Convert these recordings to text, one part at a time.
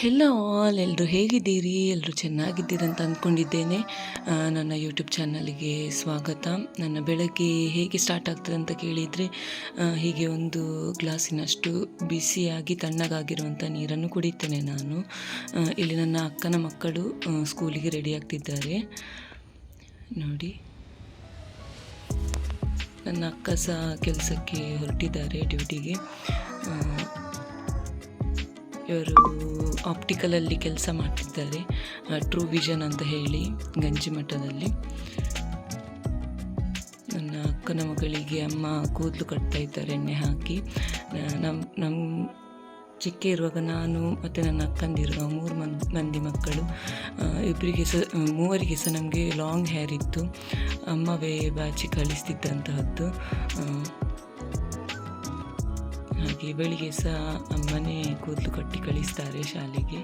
Hello all ಎಲ್ಲರೂ ಹೇಗಿದ್ದೀರಿ? ಎಲ್ಲರೂ ಚೆನ್ನಾಗಿದ್ದೀರಿ ಅಂತ ಅಂದ್ಕೊಂಡಿದ್ದೇನೆ. ನನ್ನ ಯೂಟ್ಯೂಬ್ ಚಾನಲಿಗೆ ಸ್ವಾಗತ. ನನ್ನ ಬೆಳಗ್ಗೆ ಹೇಗೆ ಸ್ಟಾರ್ಟ್ ಆಗ್ತದೆ ಅಂತ ಕೇಳಿದರೆ ಹೀಗೆ ಒಂದು ಗ್ಲಾಸಿನಷ್ಟು ಬಿಸಿಯಾಗಿ ತಣ್ಣಗಾಗಿರುವಂಥ ನೀರನ್ನು ಕುಡಿತೇನೆ ನಾನು. ಇಲ್ಲಿ ನನ್ನ ಅಕ್ಕನ ಮಕ್ಕಳು ಸ್ಕೂಲಿಗೆ ರೆಡಿ ಆಗ್ತಿದ್ದಾರೆ. ನೋಡಿ. ನನ್ನ ಅಕ್ಕ ಸಹ ಕೆಲಸಕ್ಕೆ ಹೊರಟಿದ್ದಾರೆ ಡ್ಯೂಟಿಗೆ ಇವರು ಆಪ್ಟಿಕಲಲ್ಲಿ ಕೆಲಸ ಮಾಡ್ತಿದ್ದಾರೆ ಟ್ರೂ ವಿಷನ್ ಅಂತ ಹೇಳಿ ಗಂಜಿಮಠದಲ್ಲಿ ನನ್ನ ಅಕ್ಕನ ಮಗಳಿಗೆ ಅಮ್ಮ ಕೂದಲು ಕಟ್ತಾ ಇದ್ದಾರೆ, ಎಣ್ಣೆ ಹಾಕಿ. ನಮ್ಮ ನಮ್ಮ ಚಿಕ್ಕ ಇರುವಾಗ ನಾನು ಮತ್ತು ನನ್ನ ಅಕ್ಕಂದಿರುವ ಮೂರು ಮಂದಿ ಮಂದಿ ಮಕ್ಕಳು ಇಬ್ಬರಿಗೆ ಸಹ ಮೂವರಿಗೆ ಸಹ ನಮಗೆ ಲಾಂಗ್ ಹೇರ್ ಇತ್ತು. ಅಮ್ಮವೇ ಬಾಚಿ ಕಳಿಸ್ತಿದ್ದಂತಹದ್ದು. ಹಾಗೆ ಬೆಳಿಗ್ಗೆ ಸಹ ಅಮ್ಮನೇ ಕೂದಲು ಕಟ್ಟಿ ಕಳಿಸ್ತಾರೆ ಶಾಲೆಗೆ.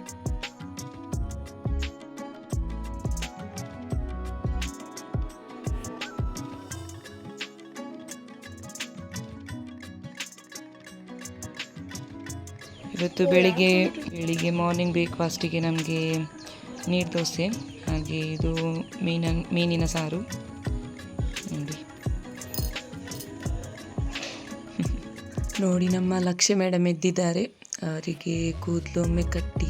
ಇವತ್ತು ಬೆಳಿಗ್ಗೆ ಬೆಳಿಗ್ಗೆ ಮಾರ್ನಿಂಗ್ ಬ್ರೇಕ್ಫಾಸ್ಟಿಗೆ ನಮಗೆ ನೀರು ದೋಸೆ, ಹಾಗೆ ಇದು ಮೀನ ಮೀನಿನ ಸಾರು. ನೋಡಿ ನಮ್ಮ ಲಕ್ಷ್ಯ ಮೇಡಮ್ ಎದ್ದಿದ್ದಾರೆ. ಅವರಿಗೆ ಕೂದಲು ಒಮ್ಮೆ ಕಟ್ಟಿ,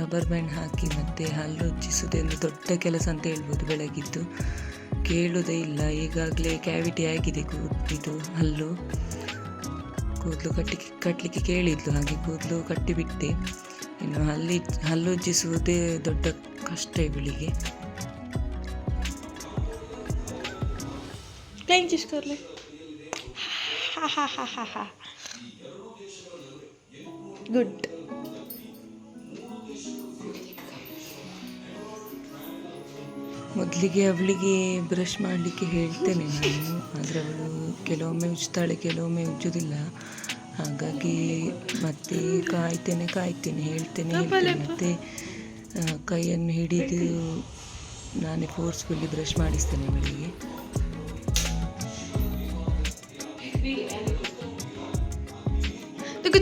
ರಬ್ಬರ್ ಬ್ಯಾಂಡ್ ಹಾಕಿ ಮತ್ತೆ ಹಲ್ಲು ಉಜ್ಜಿಸುವುದೊಂದು ದೊಡ್ಡ ಕೆಲಸ ಅಂತ ಹೇಳ್ಬೋದು ಬೆಳಗಿದ್ದು. ಕೇಳುವುದೇ ಇಲ್ಲ, ಈಗಾಗಲೇ ಕ್ಯಾವಿಟಿ ಆಗಿದೆ ಇದು ಹಲ್ಲು. ಕೂದಲು ಕಟ್ಟಿ ಕಟ್ಟಲಿಕ್ಕೆ ಕೇಳಿದ್ಲು, ಹಾಗೆ ಕೂದಲು ಕಟ್ಟಿಬಿಟ್ಟೆ. ಇನ್ನು ಹಲ್ಲಿ, ಹಲ್ಲು ಉಜ್ಜಿಸುವುದೇ ದೊಡ್ಡ ಕಷ್ಟ ಇವಳಿಗೆ. ಹಾ ha ha ha ha. Good. ಮೊದಲಿಗೆ ಅವಳಿಗೆ ಬ್ರಷ್ ಮಾಡಲಿಕ್ಕೆ ಹೇಳ್ತೇನೆ ನಾನು, ಆದರೆ ಅವಳು ಕೆಲವೊಮ್ಮೆ ಉಜ್ತಾಳೆ, ಕೆಲವೊಮ್ಮೆ ಉಜ್ಜೋದಿಲ್ಲ. ಹಾಗಾಗಿ ಮತ್ತೆ ಕಾಯ್ತೇನೆ ಕಾಯ್ತೇನೆ, ಹೇಳ್ತೇನೆ ಹೇಳ್ತೇನೆ. ಮತ್ತೆ ಕೈಯನ್ನು ಹಿಡಿದು ನಾನೇ ಫೋರ್ಸ್ಫುಲ್ಲಿ ಬ್ರಷ್ ಮಾಡಿಸ್ತೇನೆ ಅವಳಿಗೆ.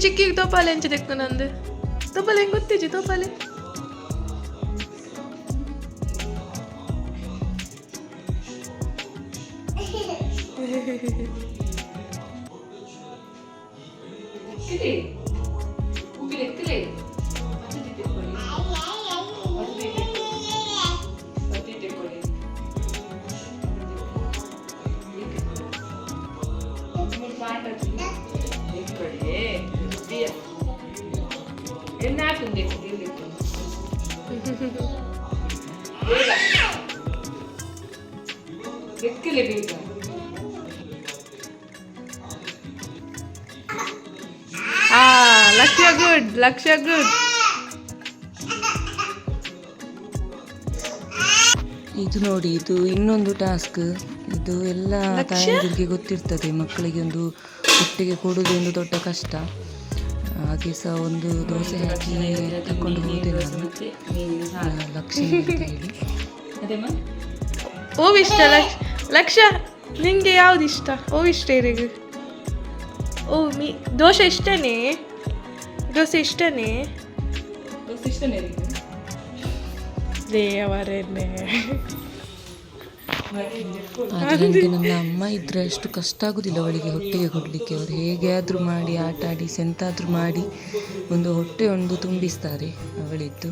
ಚಿಕ್ಕಿಗೆ ಟೋಪಾಲೆ ಅಂಚೆ ತೆಕ್ಕು ನಂದು ಟೋಪಾಲೆ ಹೆಂಗೆ ಗೊತ್ತಿಜ್ಜಿ ಟೋಪಾಲೆ Hey. ತೋಪಾಲೆ ಆ ಲಕ್ಷ್ಯ ಗುಡ್ ಲಕ್ಷ್ಯ ಗುಡ್ ಇದು ನೋಡಿ ಇದು ಇನ್ನೊಂದು ಟಾಸ್ಕ್ ಇದು ಎಲ್ಲ ತಾಯಂದಿರಿಗೆ ಗೊತ್ತಿರ್ತದೆ ಮಕ್ಕಳಿಗೆ ಒಂದು ಒಟ್ಟಿಗೆ ಕೊಡುವುದು ಒಂದು ದೊಡ್ಡ ಕಷ್ಟ. ಹಾಗೆ ಸಹ ಒಂದು ದೋಸೆ ಹಾಕಿ ತಕೊಂಡು ಹೋದೆ ನಾನು ಲಕ್ಷ್ಮಿ ಓವ್ ಇಷ್ಟ. ಲಕ್ಷ ಲಕ್ಷ ನಿಂಗೆ ಯಾವ್ದು ಇಷ್ಟ? ಓ ಇಷ್ಟ ಇರಿಗೆ ಓ ಮೀ ದೋಸೆ ಇಷ್ಟನೇ? ದೋಸೆ ಇಷ್ಟನೇ? ದೇವರನ್ನೇ ನನಗೆ ನನ್ನ ಅಮ್ಮ ಇದ್ದರೆ ಅಷ್ಟು ಕಷ್ಟ ಆಗೋದಿಲ್ಲ ಅವಳಿಗೆ ಹೊಟ್ಟೆಗೆ ಕೊಡಲಿಕ್ಕೆ. ಅವರು ಹೇಗೆ ಆದರೂ ಮಾಡಿ, ಆಟ ಆಡಿಸಿ ಎಂತಾದರೂ ಮಾಡಿ ಒಂದು ಹೊಟ್ಟೆ ಒಂದು ತುಂಬಿಸ್ತಾರೆ ಅವಳಿದ್ದು.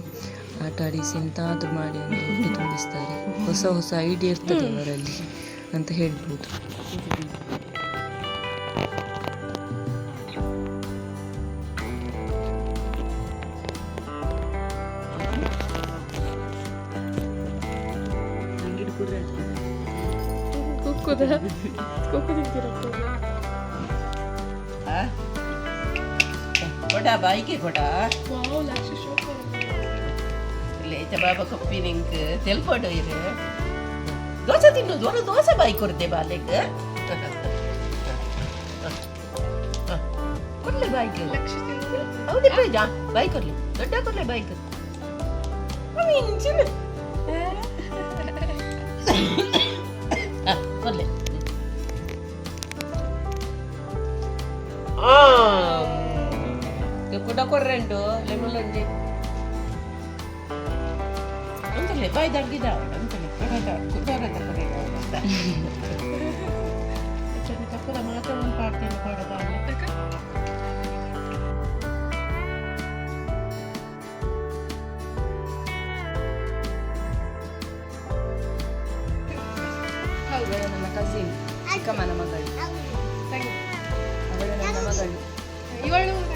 ಆಟ ಆಡಿಸಿ ಎಂತಾದರೂ ಮಾಡಿ ಒಂದು ಹೊಟ್ಟೆ ತುಂಬಿಸ್ತಾರೆ. ಹೊಸ ಹೊಸ ಐಡಿಯಾ ಇರ್ತದೆ ಅವರಲ್ಲಿ ಅಂತ ಹೇಳ್ಬೋದು. ಕುಕ್ಕುದ ಕುಕ್ಕು ತಿಂತೀರಪ್ಪ ಕೊಡ ಬಾಯಿಗೆ ಕೊಡ ವಾವ್ ಲಕ್ಷ್ಯ ಶೋಕ ಲೇಚ ಬಾಬಾ ಕಪ್ಪಿ ನಿಂಕ್ ತೆಲ್ಪಡು ಇರು ದೋಸೆ ತಿನ್ನೋದು ಒಂದು ದೋಸೆ ಬಾಯಿ ಕೊಡ್ತೆ ಬಾಲೆಗ್ ಕೊಡ್ಲೆ ಬಾಯಿಗೆ ಲಕ್ಷ್ಯ ತಿಂತೀರ ಹೌದೇ ಬೇಜ ಬಾಯಿ ಕೊಡ್ಲಿ ದೊಡ್ಡ ಕೊಡ್ಲೆ ಬಾಯಿಗೆ ಕೊಡ್ಲೆ ಕೂಡ ಕೊರ್ರೆಂಟು ಲೆಮನ್ ಅಲ್ಲೇ ಬಾಯ್ ದಡ್ಗಿದ ಅಂತಾನೆ ಕುದೋರ ತಪ್ಪದ ಮಾತ್ರ ಒಂದು ಪಾಡ್ತೀನಿ ಕೊಡದ ಅವಳು ನನ್ನ ಕಸಿನ್ ಚಿಕ್ಕಮ್ಮನ ಮಗಳು ಅವಳು ನನ್ನ ಮಗಳು ಇವಳು ನನ್ನ ಮಗಳು.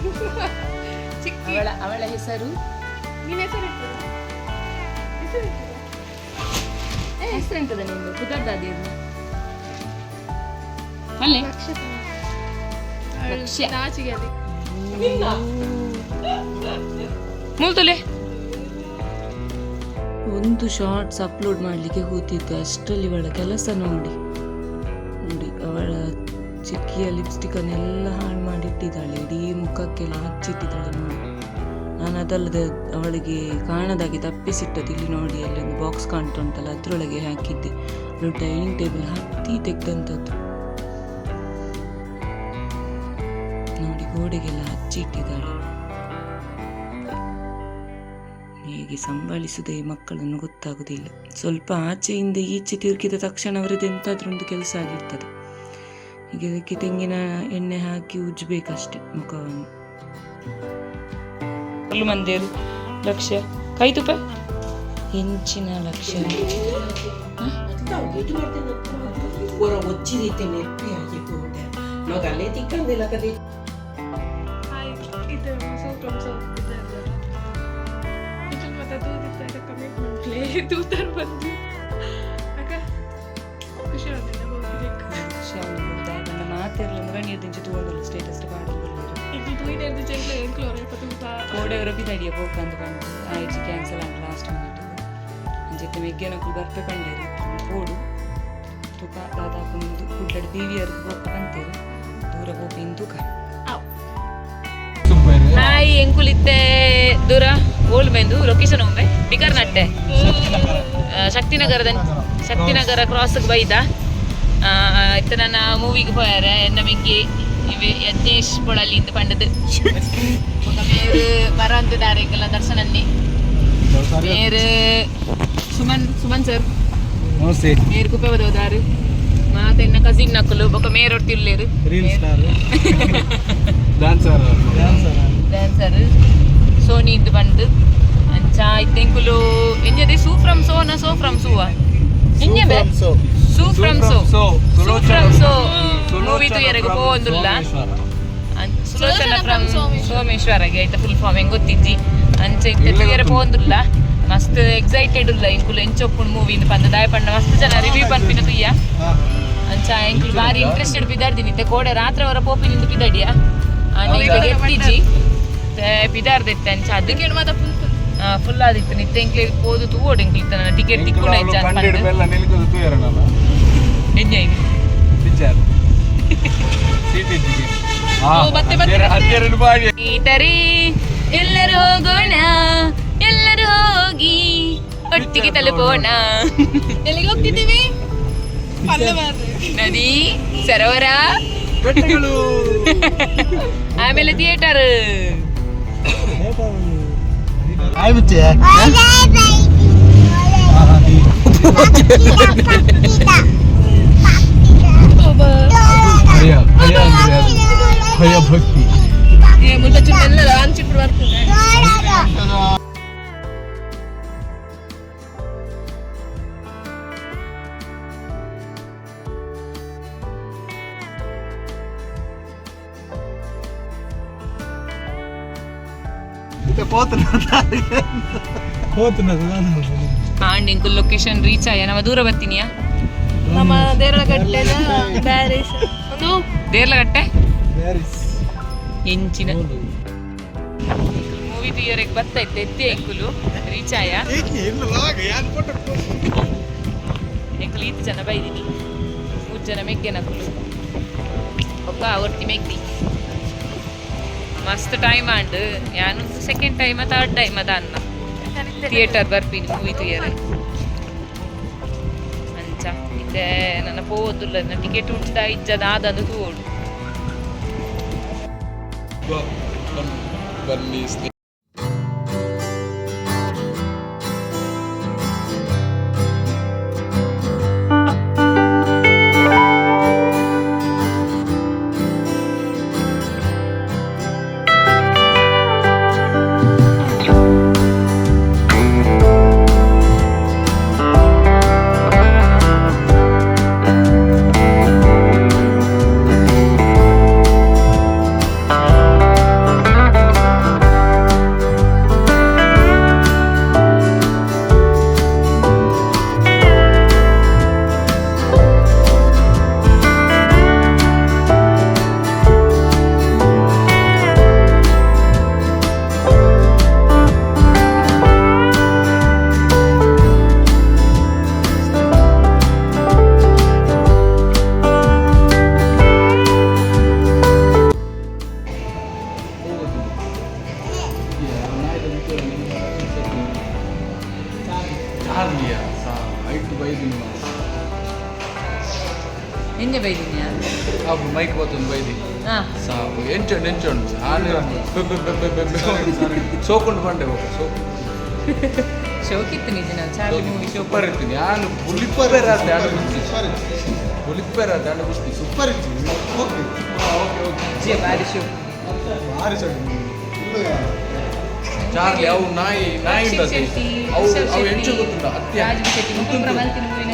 ಚಿಕ್ಕಿ. ಅವಳ ಅವಳ ಹೆಸರು? ನಿನ್ನ ಹೆಸರು ಹೆಸರು ಎಂತದ ನಿಂದು? ಕುದರ್ದಾದಿರು ಅಲ್ಲೇ. ನಾಚಿಗೆ ಅಲ್ಲಿ. ಮೂಲ್ತುಲೆ ಒಂದು ಶಾರ್ಟ್ಸ್ ಅಪ್ಲೋಡ್ ಮಾಡಲಿಕ್ಕೆ ಕೂತಿದ್ದು ಅಷ್ಟರಲ್ಲಿ ಇವಳ ಕೆಲಸ ನೋಡಿ. ಚಿಕ್ಕಿಯ ಲಿಪ್ಸ್ಟಿಕ್ಕನ್ನೆಲ್ಲ ಹಾಳು ಮಾಡಿಟ್ಟಿದ್ದಾಳೆ. ಇಡೀ ಮುಖಕ್ಕೆಲ್ಲ ಹಚ್ಚಿಟ್ಟಿದ್ದಾಳೆ ನೋಡಿ. ನಾನು ಅದಲ್ಲದೆ ಅವಳಿಗೆ ಕಾಣದಾಗೆ ತಪ್ಪಿಸಿಟ್ಟದ್ದು ಇಲ್ಲಿ ನೋಡಿ, ಅಲ್ಲಿ ಒಂದು ಬಾಕ್ಸ್ ಕಾಣ್ತಾ ಉಂಟಲ್ಲ, ಅದರೊಳಗೆ ಹಾಕಿದ್ದೆ. ಅವಳು ಡೈನಿಂಗ್ ಟೇಬಲ್ ಹತ್ತಿ ತೆಗ್ದಂಥದ್ದು ನೋಡಿ, ಗೋಡೆಗೆಲ್ಲ ಹಚ್ಚಿಟ್ಟಿದ್ದಾಳೆ. ಹೇಗೆ ಸಂಭಾಳಿಸುವುದೇ ಮಕ್ಕಳನ್ನು ಗೊತ್ತಾಗುವುದಿಲ್ಲ ಸ್ವಲ್ಪ ಆಚೆಯಿಂದ ಈಚೆ ತಿರುಗಿದ ತಕ್ಷಣ ಅವರದ್ದು ಎಂತಾದ್ರೂ ಒಂದು ಕೆಲಸ ಆಗಿರ್ತದೆ. ಈಗ ಅದಕ್ಕೆ ತೆಂಗಿನ ಎಣ್ಣೆ ಹಾಕಿ ಉಜ್ಜಬೇಕಷ್ಟೆ ಮುಖವನ್ನು. ಅಲ್ಲು ಮಂದಿರು ಲಕ್ಷ್ಯ ಕೈ ತುಪ್ಪ? ಹೆಂಚಿನ ಲಕ್ಷ್ಯ ಪೂರ ಒಚ್ಚಿ ಮುರ ನೀರು ದಿಂಚು ತಗೊಂಡಲ್ಲ ಸ್ಟೇಟಸ್ ತುಕ ಕುಡ್ಲಡ್ ಬಂತೇರು. ದೂರ ಹೋಗಿ ತೂಕ ಹಾಯ್ ಎಂಕುಲಿತ್ತೆ. ದೂರ. ಓಲ್ ಬೆಂದು ಲೊಕೇಶನ್ ಒಮ್ಮೆ. ಬಿಕರ್ ನಟ್ಟೆ ಆ, ಶಕ್ತಿನಗರದ ಶಕ್ತಿನಗರ. ಕ್ರಾಸ್ಗೆ ಬೈದ. இத்தனை நான் மூவிக்கு போயிடுறேன் என்ன மிக்கி இவ யஜ்னேஷ் பொழலி இது பண்ணது வேறு வராந்து டேரக்டர்ல தர்ஷன் அண்ணி வேறு சுமன் சுமன் சார் మీరు కుప్పేవద ఉదారు మా తిన్న కజిన్ నక్కులు ఒక మేరొట్టి తిల్లేరు డాన్సర్ డాన్సర్ సోనీ ఇది బండ్ అంచా ఇద్దెంకులు ఎంజది సో ఫ్రమ్ సోనా so from Inne be? Su from So. Su from So. ಮೂವಿದು ಎರೆಗೆ ಪೋವೊಂದುಲ್ಲ ಅನ್- ಸುಲೋಚನ ಫ್ರಮ್ ಸೋಮೇಶ್ವರ. ಐತ ಫುಲ್ ಫಾರ್ಮ್ ಹೆಂಗ್ ಗೊತ್ತಿಜ್ಜಿ ಅಂಚ ಇತ್ತೆ ತೂಯರೆ ಪೋವೊಂದುಲ್ಲ ಮಸ್ತ್ ಎಕ್ಸೈಟೆಡ್ ಉಲ್ಲ ಇಂಕುಲು ಎಂಚೊಪ್ಪುಂಡು ಮೂವಿ ಇಂದ ಪಂದ ದಾಯ ಪಂಡ ಮಸ್ತ್ ಜನ ರಿವ್ಯೂ ಪನ್ಪಿನ ತುಯ್ಯ ಅಂಚ ಎಂಕುಲು ಬಾರಿ ಇಂಟ್ರೆಸ್ಟೆಡ್ ಪಿದಾರ್ದಿನಿ ಇತ್ತೆ ಕೋಡೆ ರಾತ್ರಿ ಅವರ ಪೋಪಿನಿಂದ ಪಿದಾಡಿಯ ಆನೆ ಈಗ ಗೆತ್ತಿಜ್ಜಿ ಪಿದಾರ್ದಿತ್ತೆ ಅಂಚ ಅದಕ್ಕೆ ಮಾತ ಫುಲ್ ಫುಲ್ ಫುಲ್ ಆದಿತ್ತು ನಿತ್ತೆ ಇಂಕ್ಲೆ ಹೋದು ತೂವೋಡು ಇಂಕ್ಲಿ ತನ್ನ ಟಿಕೆಟ್ ತಿಕ್ಕೊಂಡು ಇಜ್ಜ ಅಂತ ಕಂಡಿಡ್ ಪಂಡು ಬೆಲ್ಲ ನಿಲ್ಕೋದು ತೂಯರನಲ್ಲ ಎಂಜಾಯ್ ಪಿಕ್ಚರ್ ಸೀಟ್ ಇದ್ದಿಗೆ ಓ, ಮತ್ತೆ ಮತ್ತೆ ಮತ್ತೆ. ಹತ್ತಿರ ಬಾಡಿ ಸ್ನೇಹಿತರೆ ಎಲ್ಲರೂ ಹೋಗೋಣ ಎಲ್ಲರೂ ಹೋಗಿ ಒಟ್ಟಿಗೆ ತಲುಪೋಣ ಎಲ್ಲಿಗೆ ಹೋಗ್ತಿದ್ದೀವಿ ಅಲ್ಲೇ ಮಾರ್ರೆ. ನದಿ ಸರೋವರ ಬೆಟ್ಟಗಳು ಆಮೇಲೆ ಥಿಯೇಟರ್ హాయ్ బుచ్చే భక్తి ముందు చిన్న దాని చిప్పుడు వరకు ಆಂಡ್ ಇಂಕು ಲೊಕೇಶನ್ ರೀಚ್ ಆಯ? ನಮ್ಮ ದೂರ ಬರ್ತೀನಿಯಾ? ನಮ್ಮ ದೇರಳಗಟ್ಟೆದ ಬ್ಯಾರೇಜ್ ಒಂದು? ದೇರಳಗಟ್ಟೆ ಎಂಚಿನ. ಮೂವಿ ಥಿಯರಿಗೆ ಬರ್ತೈತೆ ಎತ್ತಿ ಎಂಕುಲು ರೀಚ್ ಆಯ? ಎಂಕುಲು ಈತ್ ಜನ ಬೈದಿನಿ. ಮೂರು ಜನ ಮೆಗ್ಗೆ ನಕುಲು ಒಬ್ಬ ಒಟ್ಟಿ ಮೆಗ್ದಿ. ಮಸ್ತ್ ಟೈಮ್ ಆಂಡ್ ಯಾನು ಸೆಕೆಂಡ್ ಟೈಮ್ ಥರ್ಡ್ ಟೈಮ್ ಅದ ಅನ್ನ ಥಿಯೇಟರ್ ಬರ್ತೀನಿ ಮೂವಿ ಥಿಯರ್ ಅಂಚ, ಇದೆ ನನ್ನ ಪೋದುಲ್ಲ, ನನ್ನ ಟಿಕೆಟ್ ಉಂಟ, ಇಜ್ಜದ ಆದಂದು ತೋಡು ಬನ್ನಿ ನಿನ್ನೆ ಬೈದಿನ್ಯಾ ಅವು ಮೈಕ್ ಬತ್ತೊಂದು ಬೈದಿ. ಹಾ. ಸಾವು ಎಂಚೊಂಡು ಎಂಚುಂಡು ಆನೆ ಸೋಕೊಂಡು ಬಂಡೆ ಹೋಗ ಸೋಕು. ಶೋಕಿತ್ತು ನಿಜ ನಾನು ಚಾರ್ಲಿ ಮೂವಿ ಸೂಪರ್ ಇರ್ತೀನಿ ನಾನು ಬುಲಿಪ್ಪರ್ ಆದ ಆಡು ಬಿಡ್ತೀನಿ ಬುಲಿಪ್ಪರ್ ಆದ ಆಡು ಬಿಡ್ತೀನಿ ಸೂಪರ್ ಇತ್ತು ಓಕೆ ಓಕೆ. ಓಕೆ ಭಾರಿ ಶೋ. ಭಾರಿ ಶೋ. ಚಾರ್ಲಿ ಅವು ನಾಯಿ ನಾಯಿ ಅವು ಅವು ಎಂಚು ಗೊತ್ತುಂಟ? ಅತ್ಯ ರಾಜು ಶೆಟ್ಟಿ ಮುಖಂಡ್ರ ಮಲ್ತಿನ ಮೂವಿ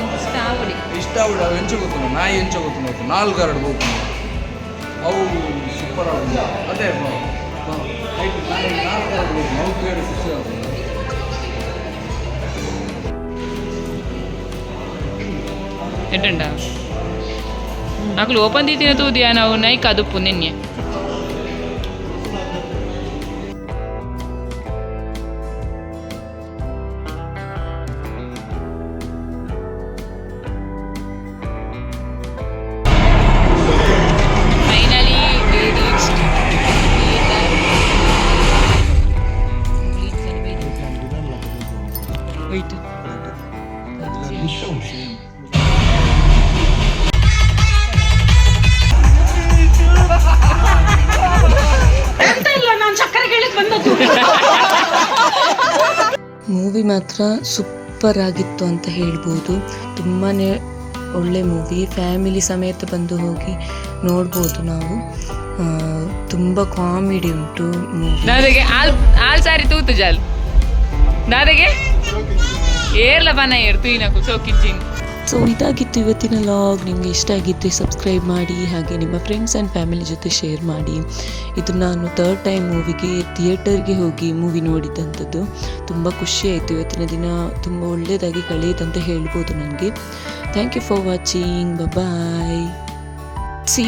ಅವಳು ಅವು ಎಂಚು ಗೊತ್ತುಂಟ, ನಾಯಿ ಎಂಚು ಗೊತ್ತುಂಟ ನಾಲ್ಕು ಎರಡು ಹೋಗ್ತೀನಿ ಅವು ಸೂಪರ್ ಆಗುಂಟು ಅದೇ ನಾಲ್ಕು ಎರಡು ಹೋಗ್ತೀನಿ ಅವು ಬೇರೆ ಖುಷಿ ಆಗುಂಟು ಎಡ್ಡಂಡ ಅಕ್ಲು ಓಪನ್ ನಿನ್ನೆ? ಮೂವಿ ಮಾತ್ರ ಸೂಪರ್ ಆಗಿತ್ತು ಅಂತ ಹೇಳ್ಬೋದು. ತುಂಬಾ ಒಳ್ಳೆ ಮೂವಿ ಫ್ಯಾಮಿಲಿ ಸಮೇತ ಬಂದು ಹೋಗಿ ನೋಡ್ಬೋದು ನಾವು. ತುಂಬ ಕಾಮಿಡಿ ಉಂಟು ಮೂವಿ ದಾದಗೆ ಆಲ್ ಆಲ್ ಸಾರಿ ತೂತು ಜಾಲ್. ದಾದಗೆ ಏರ್ಲ ಬನ ಏರ್ ತೂಯಿನಕು ಸೋಕಿಜ್ಜಿನ್ ಸೊ ಇದಾಗಿತ್ತು ಇವತ್ತಿನ ಲಾಗ್ ನಿಮಗೆ ಇಷ್ಟ ಆಗಿದ್ದರೆ ಸಬ್ಸ್ಕ್ರೈಬ್ ಮಾಡಿ, ಹಾಗೆ ನಿಮ್ಮ ಫ್ರೆಂಡ್ಸ್ ಆ್ಯಂಡ್ ಫ್ಯಾಮಿಲಿ ಜೊತೆ ಶೇರ್ ಮಾಡಿ. ಇದು ನಾನು ಥರ್ಡ್ ಟೈಮ್ ಮೂವಿಗೆ ಥಿಯೇಟರ್ಗೆ ಹೋಗಿ ಮೂವಿ ನೋಡಿದಂಥದ್ದು. ತುಂಬ ಖುಷಿಯಾಯಿತು ಇವತ್ತಿನ ದಿನ. ತುಂಬ ಒಳ್ಳೆಯದಾಗಿ ಕಳೆಯಿತಂತ ಹೇಳ್ಬೋದು ನನಗೆ. Thank you for watching bye see